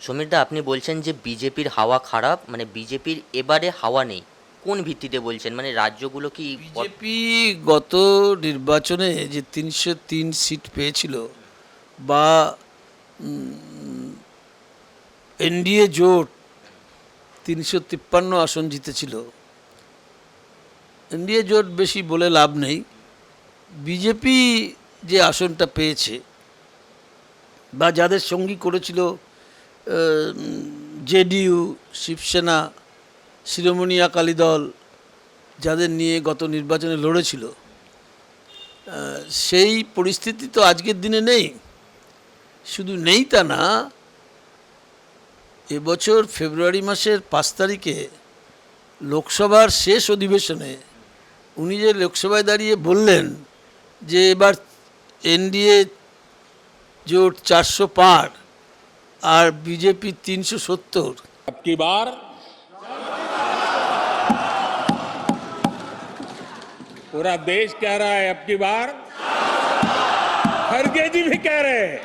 সমীরদা, আপনি বলছেন যে বিজেপির হাওয়া খারাপ মানে বিজেপির এবারে হাওয়া নেই। কোন ভিত্তিতে বলছেন? মানে রাজ্যগুলো কি বিজেপি গত নির্বাচনে যে তিনশো তিন সিট পেয়েছিল বা এনডিএ জোট তিনশো তিপ্পান্ন আসন জিতেছিল। এনডিএ জোট বেশি বলে লাভ নেই। বিজেপি যে আসনটা পেয়েছে বা যাদের সঙ্গী করেছিল জেডিইউ, শিবসেনা, শিরোমণি আকালি দল যাদের নিয়ে গত নির্বাচনে লড়েছিল। সেই পরিস্থিতি তো আজকের দিনে নেই। শুধু নেই তা না এবছর ফেব্রুয়ারি মাসের পাঁচ তারিখে লোকসভার শেষ অধিবেশনে উনি যে লোকসভায় দাঁড়িয়ে বললেন যে এবার এনডিএ জোট চারশো পার আর বিজেপি তিনশো সত্তর अब की बार पूरा देश कह रहा है अब की बार खड़गे जी भी कह रहे हैं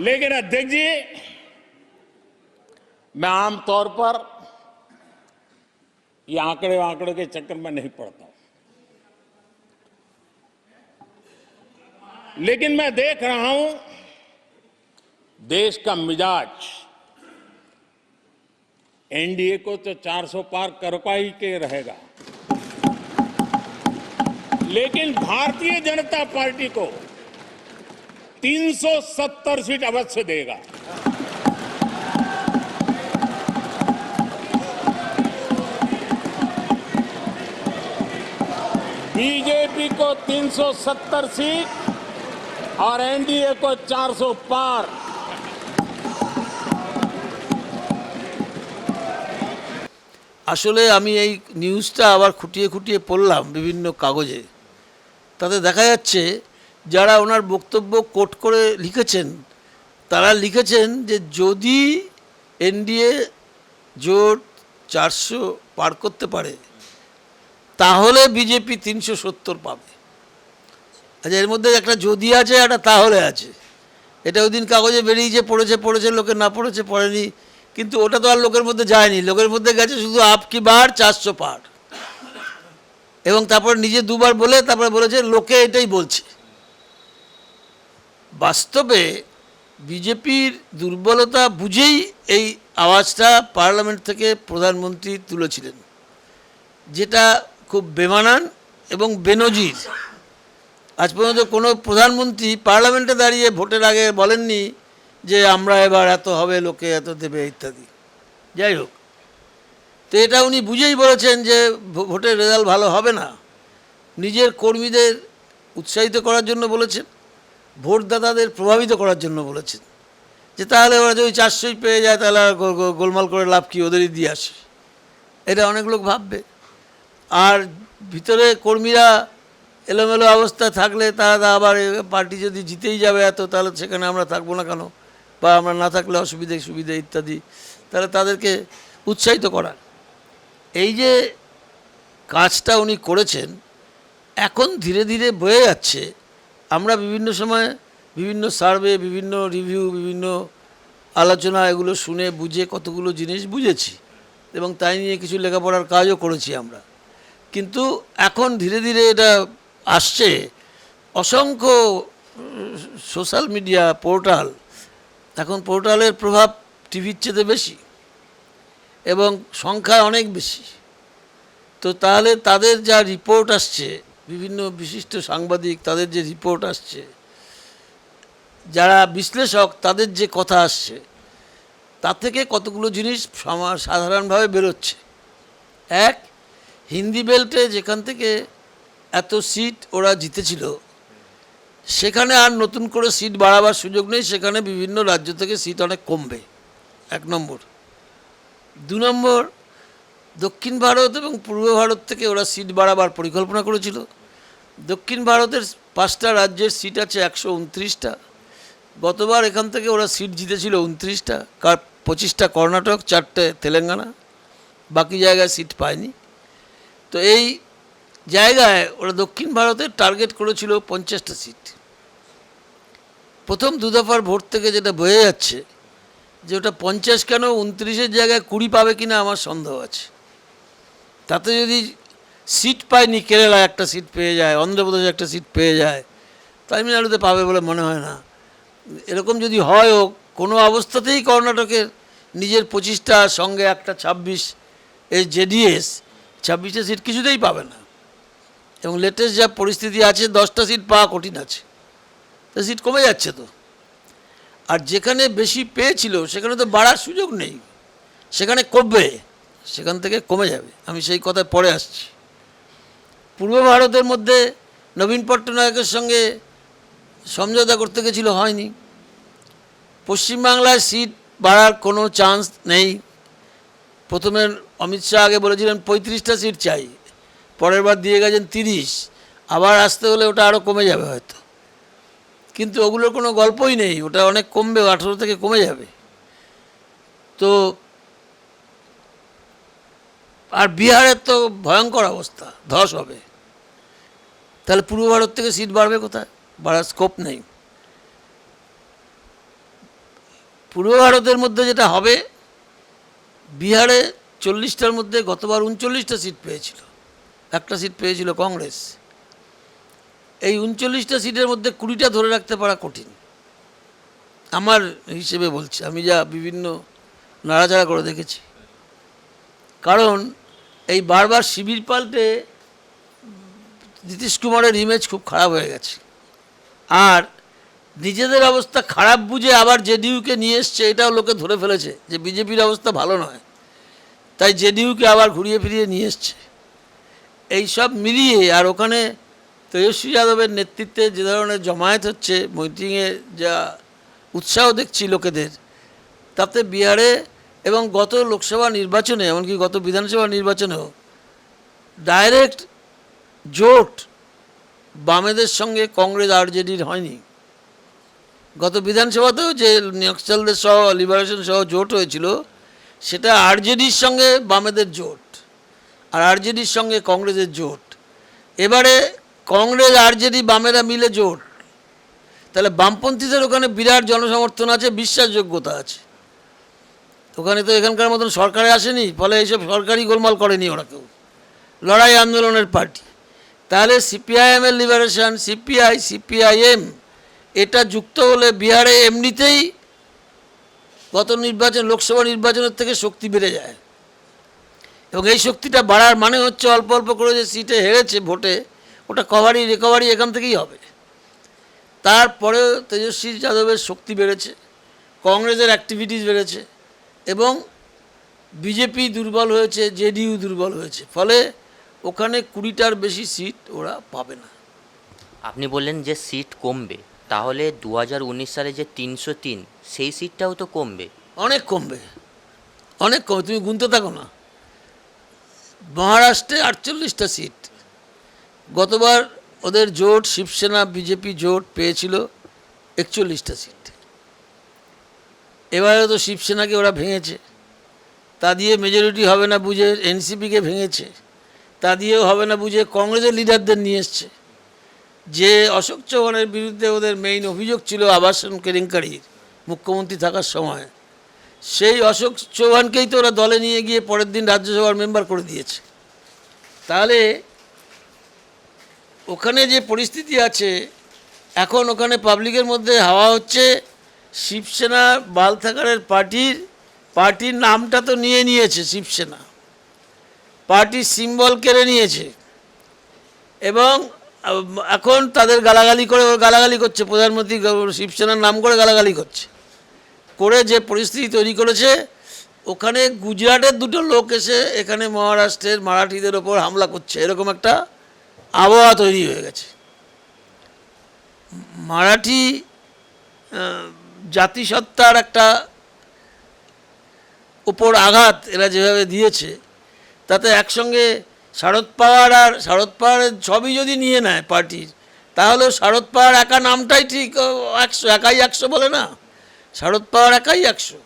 लेकिन अध्यक्ष जी मैं आमतौर पर ये आंकड़े आंकड़े के चक्कर में नहीं पड़ता हूं लेकिन मैं देख रहा हूं देश का मिजाज। एनडीए को तो 400 पार कर पाई के रहेगा। लेकिन भारतीय जनता पार्टी को 370 सीट अवश्य देगा। बीजेपी को 370 सीट और एनडीए को 400 पार। আসলে আমি এই নিউজটা আবার খুঁটিয়ে খুঁটিয়ে পড়লাম বিভিন্ন কাগজে। তাতে দেখা যাচ্ছে যারা ওনার বক্তব্য কোট করে লিখেছেন, তারা লিখেছেন যে যদি এনডিএ জোট চারশো পার করতে পারে, তাহলে বিজেপি তিনশো সত্তর পাবে। আচ্ছা এর মধ্যে একটা যদি আছে, একটা তাহলে আছে। এটা ওই দিন কাগজে বেরিয়েছে, পড়েছে পড়েছে, লোকে না পড়েছে, পড়েনি। কিন্তু ওটা তো আর লোকের মধ্যে যায়নি। লোকের মধ্যে গেছে শুধু আপ কি বার, চারশো পার। এবং তারপর নিজে দুবার বলে, তারপরে বলেছে, লোকে এটাই বলছে। বাস্তবে বিজেপির দুর্বলতা বুঝেই এই আওয়াজটা পার্লামেন্ট থেকে প্রধানমন্ত্রী তুলেছিলেন, যেটা খুব বেমানান এবং বেনজির। আজ পর্যন্ত কোনো প্রধানমন্ত্রী পার্লামেন্টে দাঁড়িয়ে ভোটের আগে বলেননি যে আমরা এবার এত হবে, লোকে এত দেবে ইত্যাদি। যাই হোক। তো এটা উনি বুঝেই বলেছেন যে ভোটের রেজাল্ট ভালো হবে না। নিজের কর্মীদের উৎসাহিত করার জন্য বলেছেন, ভোটদাতাদের প্রভাবিত করার জন্য বলেছেন। যে তাহলে ওরা যদি চারশোই পেয়ে যায়, তাহলে আর গোলমাল করে লাভ কি ওদেরই দিয়ে আসে? এটা অনেক লোক ভাববে। আর ভিতরে কর্মীরা এলোমেলো অবস্থা থাকলে তারা আবার পার্টি যদি জিতেই যাবে এত, তাহলে সেখানে আমরা থাকব না কেন? বা আমরা না থাকলে অসুবিধে, সুবিধে ইত্যাদি, তাহলে তাদেরকে উৎসাহিত করা। এই যে কাজটা উনি করেছেন, এখন ধীরে ধীরে বয়ে যাচ্ছে। আমরা বিভিন্ন সময় বিভিন্ন সার্ভে, বিভিন্ন রিভিউ, বিভিন্ন আলোচনা এগুলো শুনে, বুঝে কতগুলো জিনিস বুঝেছি এবং তাই নিয়ে কিছু লেখাপড়ার কাজও করেছি আমরা। কিন্তু এখন ধীরে ধীরে এটা আসছে। অসংখ্য সোশ্যাল মিডিয়া পোর্টাল এখন পোর্টালের প্রভাব টিভির চেয়ে বেশি এবং সংখ্যা অনেক বেশি। তো তাহলে তাদের যা রিপোর্ট আসছে, বিভিন্ন বিশিষ্ট সাংবাদিক তাদের যে রিপোর্ট আসছে, যারা বিশ্লেষক তাদের যে কথা আসছে, তার থেকে কতগুলো জিনিস সাধারণভাবে বেরোচ্ছে? এক, হিন্দি বেল্টে যেখান থেকে এত সিট ওরা জিতেছিল সেখানে আর নতুন করে সিট বাড়াবার সুযোগ নেই, সেখানে বিভিন্ন রাজ্য থেকে সিট অনেক কমবে, এক নম্বর। দু নম্বর, দক্ষিণ ভারত এবং পূর্ব ভারত থেকে ওরা সিট বাড়াবার পরিকল্পনা করেছিল। দক্ষিণ ভারতের পাঁচটা রাজ্যের সিট আছে একশো উনত্রিশটা। গতবার এখান থেকে ওরা সিট জিতেছিল উনত্রিশটা, কার পঁচিশটা কর্ণাটক, চারটে তেলেঙ্গানা, বাকি জায়গায় সিট পায়নি। তো এই জায়গায় ওরা দক্ষিণ ভারতের টার্গেট করেছিল পঞ্চাশটা সিট প্রথম দু দফার ভোট থেকে যেটা বয়ে যাচ্ছে যে ওটা পঞ্চাশ কেন উনত্রিশের জায়গায় কুড়ি পাবে কিনা আমার সন্দেহ আছে। তাতে যদি সিট পায়নি কেরালা একটা সিট পেয়ে যায়, অন্ধ্রপ্রদেশে একটা সিট পেয়ে যায়, তামিলনাড়ুতে পাবে বলে মনে হয় না। এরকম যদি হয় হয়ও কোনো অবস্থাতেই কর্ণাটকের নিজের পঁচিশটা সঙ্গে একটা ছাব্বিশ এই জেডিএস, ছাব্বিশটা সিট কিছুতেই পাবে না। এবং লেটেস্ট যা পরিস্থিতি আছে, দশটা সিট পাওয়া কঠিন আছে। তো সিট কমে যাচ্ছে তো। আর যেখানে বেশি পেয়েছিল, সেখানে তো বাড়ার সুযোগ নেই। সেখানে কমবে, সেখান থেকে কমে যাবে। আমি সেই কথায় পরে আসছি। পূর্ব ভারতের মধ্যে নবীন পট্টনায়কের সঙ্গে সমঝোতা করতে গেছিল, হয়নি। পশ্চিমবাংলায় সিট বাড়ার কোনো চান্স নেই। প্রথমে অমিত শাহ আগে বলেছিলেন, পঁয়ত্রিশটা সিট চাই। পরের বার দিয়ে গেছেন তিরিশ। আবার আসতে হলে ওটা আরও কমে যাবে হয়তো। কিন্তু ওগুলোর কোনো গল্পই নেই। ওটা অনেক কমবে, আঠেরো থেকে কমে যাবে। তো আর বিহারের তো ভয়ঙ্কর অবস্থা, ধস হবে। তাহলে পূর্ব ভারত থেকে সিট বাড়বে কোথায়? বাড়ার স্কোপ নেই। পূর্ব ভারতের মধ্যে যেটা হবে, বিহারে চল্লিশটার মধ্যে গতবার উনচল্লিশটা সিট পেয়েছিল। একটা সিট পেয়েছিল কংগ্রেস। এই উনচল্লিশটা সিটের মধ্যে কুড়িটা ধরে রাখতে পারা কঠিন। আমার হিসেবে বলছি, আমি যা বিভিন্ন নাড়াচাড়া করে দেখেছি। কারণ এই বারবার শিবির পাল্টে নীতিশ কুমারের ইমেজ খুব খারাপ হয়ে গেছে। আর নিজেদের অবস্থা খারাপ বুঝে আবার জেডিইউকে নিয়ে এসছে, এটাও লোকে ধরে ফেলেছে যে বিজেপির অবস্থা ভালো নয়। তাই জেডিইউকে আবার ঘুরিয়ে ফিরিয়ে নিয়ে এসছে। এই সব মিলিয়ে আর ওখানে তেজস্বী যাদবের নেতৃত্বে যে ধরনের জমায়েত হচ্ছে মিটিংয়ে যা উৎসাহ দেখছি লোকেদের, তাতে বিহারে এবং গত লোকসভা নির্বাচনে, এমনকি গত বিধানসভা নির্বাচনেও ডাইরেক্ট জোট বামেদের সঙ্গে কংগ্রেস আরজেডির হয়নি। গত বিধানসভাতেও যে নক্সালদের সহ লিবারেশন সহ জোট হয়েছিল, সেটা আরজেডির সঙ্গে বামেদের জোট আর আরজেডির সঙ্গে কংগ্রেসের জোট। এবারে কংগ্রেস আরজেডি বামেরা মিলে জোট, তাহলে বামপন্থীদের ওখানে বিরাট জনসমর্থন আছে, বিশ্বাসযোগ্যতা আছে। ওখানে তো এখানকার মতন সরকারে আসেনি, ফলে এইসব সরকারি গোলমাল করেনি ওরা কেউ। লড়াই আন্দোলনের পার্টি। তাহলে সিপিআইএমের লিবারেশন, সিপিআই, সিপিআইএম, এটা যুক্ত হলে বিহারে এমনিতেই গত নির্বাচন, লোকসভা নির্বাচনের থেকে শক্তি বেড়ে যায়। এবং এই শক্তিটা বাড়ার মানে হচ্ছে অল্প অল্প করে যে সিটে হেরেছে ভোটে ওটা কভারি রিকভারি এখান থেকেই হবে। তারপরে তেজস্বী যাদবের শক্তি বেড়েছে কংগ্রেসের অ্যাক্টিভিটিস বেড়েছে এবং বিজেপি দুর্বল হয়েছে জেডিইউ দুর্বল হয়েছে। ফলে ওখানে কুড়িটার বেশি সিট ওরা পাবে না। আপনি বললেন যে সিট কমবে তাহলে দু হাজার উনিশ সালে যে তিনশো তিন সেই সিটটাও তো কমবে। অনেক কমবে অনেক কমবে। তুমি গুনতে থাকো না। মহারাষ্ট্রে আটচল্লিশটা সিট গতবার ওদের জোট শিবসেনা, বিজেপি জোট পেয়েছিল একচল্লিশটা সিট। এবারে তো শিবসেনাকে ওরা ভেঙেছে। তা দিয়ে মেজরিটি হবে না বুঝে এনসিপিকে ভেঙেছে। তা দিয়েও হবে না বুঝে কংগ্রেসের লিডারদের নিয়ে এসছে। যে অশোক চৌহানের বিরুদ্ধে ওদের মেইন অভিযোগ ছিল আবাসন কেলেঙ্কারির মুখ্যমন্ত্রী থাকার সময়। সেই অশোক চৌহানকেই তো ওরা দলে নিয়ে গিয়ে পরের দিন রাজ্যসভার মেম্বার করে দিয়েছে। তাহলে ওখানে যে পরিস্থিতি আছে, এখন ওখানে পাবলিকের মধ্যে হাওয়া হচ্ছে, শিবসেনা বাল থাকারের পার্টির পার্টির নামটা তো নিয়ে নিয়েছে শিবসেনা। পার্টির সিম্বল কেড়ে নিয়েছে। এবং, এখন তাদের গালাগালি করে গালাগালি করছে, প্রধানমন্ত্রী শিবসেনার নাম করে গালাগালি করছে। করে যে পরিস্থিতি তৈরি করেছে, ওখানে গুজরাটের দুটো লোক এসে এখানে মহারাষ্ট্রের মারাঠিদের ওপর হামলা করছে, এরকম একটা আবহাওয়া তৈরি হয়ে গেছে। মারাঠি জাতিসত্তার একটা উপর আঘাত এরা যেভাবে দিয়েছে, তাতে একসঙ্গে শারদ পাওয়ার আর, শারদ পাওয়ারের সবই যদি নিয়ে নেয় পার্টির তাহলে শারদ পাওয়ার একা নামটাই ঠিক একশো, একাই একশো বলে না। শারদ পাওয়ার একাই একশো।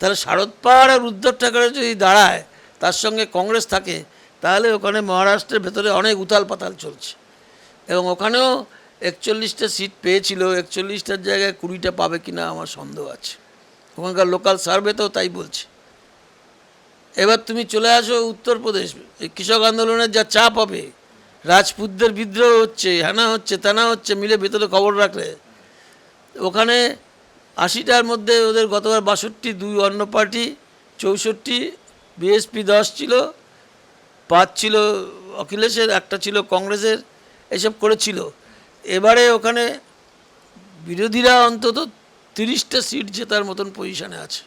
তাহলে শারদ পাওয়ার আর উদ্ধব ঠাকরে যদি দাঁড়ায়, তার সঙ্গে কংগ্রেস থাকে তাহলে ওখানে মহারাষ্ট্রের ভেতরে অনেক উতাল পাতাল চলছে। এবং ওখানেও একচল্লিশটা সিট পেয়েছিল, একচল্লিশটার জায়গায় কুড়িটা পাবে কিনা আমার সন্দেহ আছে। ওখানকার লোকাল সার্ভেতেও তাই বলছে। এবার তুমি চলে আসো উত্তরপ্রদেশ। কৃষক আন্দোলনের যা চাপ হবে, রাজপুতদের বিদ্রোহ হচ্ছে হ্যানা হচ্ছে, তেনা হচ্ছে, মিলে ভেতরে খবর রাখলে। ওখানে আশিটার মধ্যে ওদের গতবার বাষট্টি, দুই অন্য পার্টি, চৌষট্টি, বিএসপি দশ ছিল পাঁচ ছিল অখিলেশের একটা ছিল কংগ্রেসের এসব করেছিল। এবারে ওখানে বিরোধীরা অন্তত তিরিশটা সিট জেতার মতন পজিশনে আছে।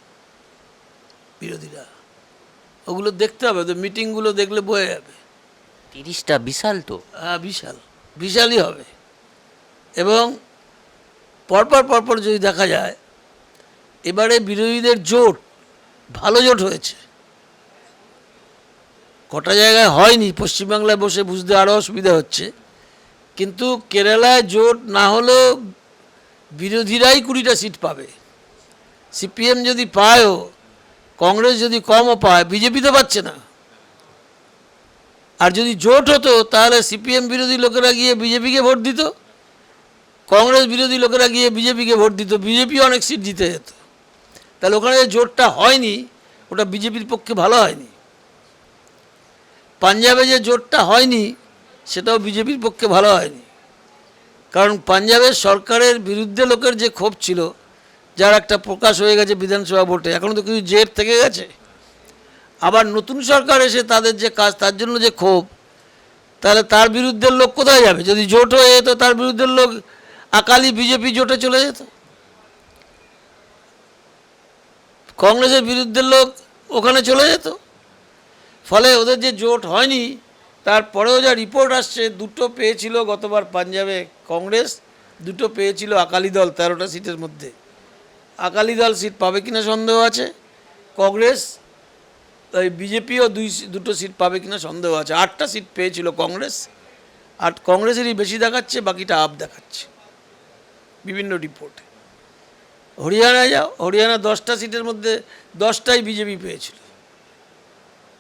বিরোধীরা। ওগুলো দেখতে হবে তো মিটিংগুলো দেখলে বয়ে যাবে। তিরিশটা বিশাল তো। হ্যাঁ বিশাল। বিশালই হবে। এবং পরপর পরপর যদি দেখা যায় এবারে বিরোধীদের জোট ভালো জোট হয়েছে। কটা জায়গায় হয়নি, পশ্চিমবাংলায় বসে বুঝতে আরও অসুবিধা হচ্ছে। কিন্তু কেরালায় জোট না হলেও বিরোধীরাই কুড়িটা সিট পাবে। সিপিএম যদি পায়ও, কংগ্রেস যদি কমও পায়, বিজেপি তো পাচ্ছে না। আর যদি জোট হতো, তাহলে সিপিএম বিরোধী লোকেরা গিয়ে বিজেপিকে ভোট দিত, কংগ্রেস বিরোধী লোকেরা গিয়ে বিজেপিকে ভোট দিত বিজেপি অনেক সিট জিতে যেত। তাহলে ওখানে জোটটা হয়নি, ওটা বিজেপির পক্ষে ভালো হয়নি। পাঞ্জাবে যে জোটটা হয়নি, সেটাও বিজেপির পক্ষে ভালো হয়নি। কারণ পাঞ্জাবের সরকারের বিরুদ্ধে লোকের যে ক্ষোভ ছিল, যার একটা প্রকাশ হয়ে গেছে বিধানসভা ভোটে এখনও তো কিছু জেট থেকে গেছে। আবার নতুন সরকার এসে তাদের যে কাজ, তার জন্য যে ক্ষোভ, তাহলে তার বিরুদ্ধের লোক কোথায় যাবে? যদি জোট হয়ে যেত, তার বিরুদ্ধের লোক আকালি বিজেপি জোটে চলে যেত। কংগ্রেসের বিরুদ্ধের লোক ওখানে চলে যেত। ফলে ওদের যে জোট হয়নি, তারপরেও যা রিপোর্ট আসছে, দুটো পেয়েছিল গতবার পাঞ্জাবে কংগ্রেস, দুটো পেয়েছিল আকালি দল তেরোটা সিটের মধ্যে। আকালি দল সিট পাবে কিনা সন্দেহ আছে? কংগ্রেস, ওই বিজেপিও দুই দুটো সিট পাবে কিনা সন্দেহ আছে। আটটা সিট পেয়েছিল কংগ্রেস, আর কংগ্রেসেরই বেশি দেখাচ্ছে, বাকিটা আপ দেখাচ্ছে। বিভিন্ন রিপোর্টে হরিয়ানায় যাও, হরিয়ানা দশটা সিটের মধ্যে দশটাই বিজেপি পেয়েছিল।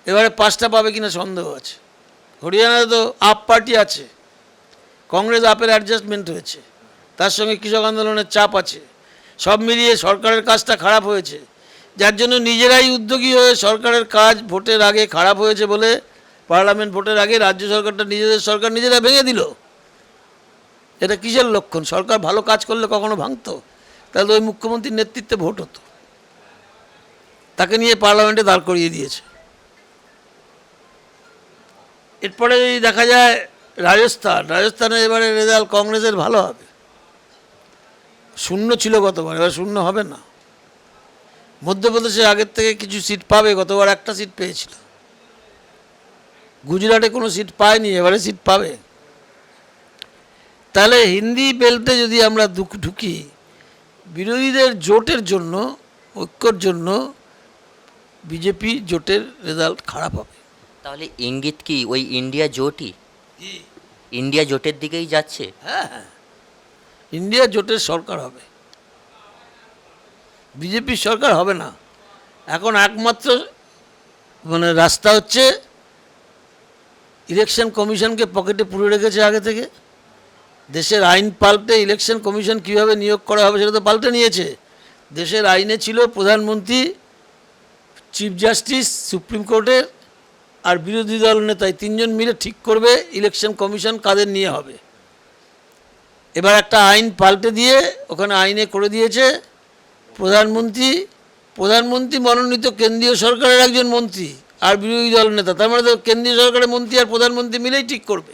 এবারে পাঁচটা পাবে কিনা সন্দেহ আছে। হরিয়ানায় তো আপ পার্টি আছে, কংগ্রেস আপের অ্যাডজাস্টমেন্ট হয়েছে, তার সঙ্গে কৃষক আন্দোলনের চাপ আছে, সব মিলিয়ে সরকারের কাজটা খারাপ হয়েছে, যার জন্য নিজেরাই উদ্যোগী হয়ে সরকারের কাজ ভোটের আগে খারাপ হয়েছে বলে পার্লামেন্ট ভোটের আগে রাজ্য সরকারটা নিজেদের সরকার নিজেরা ভেঙে দিল। এটা কিসের লক্ষণ? সরকার ভালো কাজ করলে কখনো ভাঙতো? তাহলে ওই মুখ্যমন্ত্রীর নেতৃত্বে ভোট হতো। তাকে নিয়ে পার্লামেন্টে দাঁড় করিয়ে দিয়েছে। এরপরে যদি দেখা যায় রাজস্থান, রাজস্থানে এবারে রেজাল্ট কংগ্রেসের ভালো হবে। শূন্য ছিল গতবার, এবার শূন্য হবে না। মধ্যপ্রদেশে আগের থেকে কিছু সিট পাবে, গতবার একটা সিট পেয়েছিল। গুজরাটে কোনো সিট পায়নি, এবারে সিট পাবে। তাহলে হিন্দি বেল্টে যদি আমরা দুক- ঢুকি, বিরোধীদের জোটের জন্য, ঐক্যর জন্য, বিজেপি জোটের রেজাল্ট খারাপ হবে। তাহলে ইঙ্গিত কি? ওই ইন্ডিয়া জোটই? ইন্ডিয়া জোটের দিকেই যাচ্ছে? হ্যাঁ হ্যাঁ। ইন্ডিয়া জোটের সরকার হবে। বিজেপির সরকার হবে না। এখন একমাত্র মানে রাস্তা হচ্ছে ইলেকশন কমিশনকে পকেটে পুরে রেখেছে আগে থেকে। দেশের আইন পাল্টে ইলেকশন কমিশন কীভাবে নিয়োগ করা হবে সেটা তো পাল্টে নিয়েছে। দেশের আইনে ছিল প্রধানমন্ত্রী চিফ জাস্টিস সুপ্রিম কোর্টের আর বিরোধী দল নেতাই তিনজন মিলে ঠিক করবে ইলেকশন কমিশন কাদের নিয়ে হবে। এবার একটা আইন পাল্টে দিয়ে, ওখানে আইনে করে দিয়েছে প্রধানমন্ত্রী। প্রধানমন্ত্রী মনোনীত কেন্দ্রীয় সরকারের একজন মন্ত্রী আর বিরোধী দল নেতা। তার মানে তো কেন্দ্রীয় সরকারের মন্ত্রী আর প্রধানমন্ত্রী মিলেই ঠিক করবে।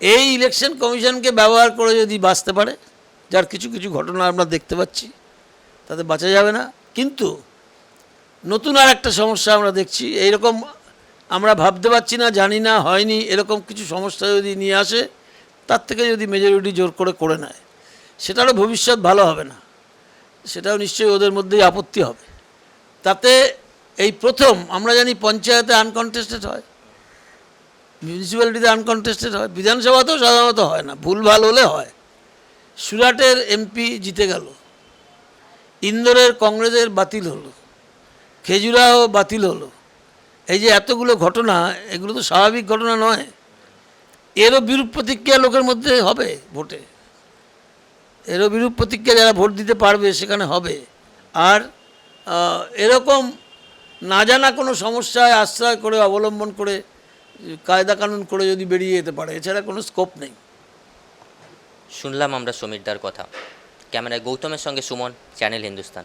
এই ইলেকশন কমিশনকে ব্যবহার করে যদি বাঁচতে পারে, যার কিছু কিছু ঘটনা আমরা দেখতে পাচ্ছি, তাতে বাঁচা যাবে না। কিন্তু নতুন আর একটা সমস্যা আমরা দেখছি, এইরকম আমরা ভাবতে পারছি না, জানি না, হয়নি, এরকম কিছু সমস্যা যদি নিয়ে আসে, তার থেকে যদি মেজরিটি জোর করে করে নেয়, সেটারও ভবিষ্যৎ ভালো হবে না। সেটাও নিশ্চয়ই ওদের মধ্যেই আপত্তি হবে। তাতে এই প্রথম, আমরা জানি পঞ্চায়েতে আনকনটেস্টেড হয় মিউনিসিপ্যালিটিতে আনকনটেস্টেড হয়, বিধানসভাতেও সাধারণত হয় না, ভুল ভুলভাল হলে হয়। সুরাটের এমপি জিতে গেল, ইন্দোরের কংগ্রেসের বাতিল হলো, খেজুরাও বাতিল হলো এই যে এতগুলো ঘটনা, এগুলো তো স্বাভাবিক ঘটনা নয়। এরও বিরূপ প্রতিক্রিয়া লোকের মধ্যে হবে ভোটে। এরও বিরূপ প্রতিক্রিয়া যারা ভোট দিতে পারবে সেখানে হবে। আর এরকম না জানা কোনো সমস্যায় আশ্রয় করে, অবলম্বন করে, কায়দা কানুন করে যদি বেরিয়ে যেতে পারে, এছাড়া কোনো স্কোপ নেই। শুনলাম আমরা সমীরদার কথা। ক্যামেরায় গৌতমের সঙ্গে সুমন, চ্যানেল হিন্দুস্তান।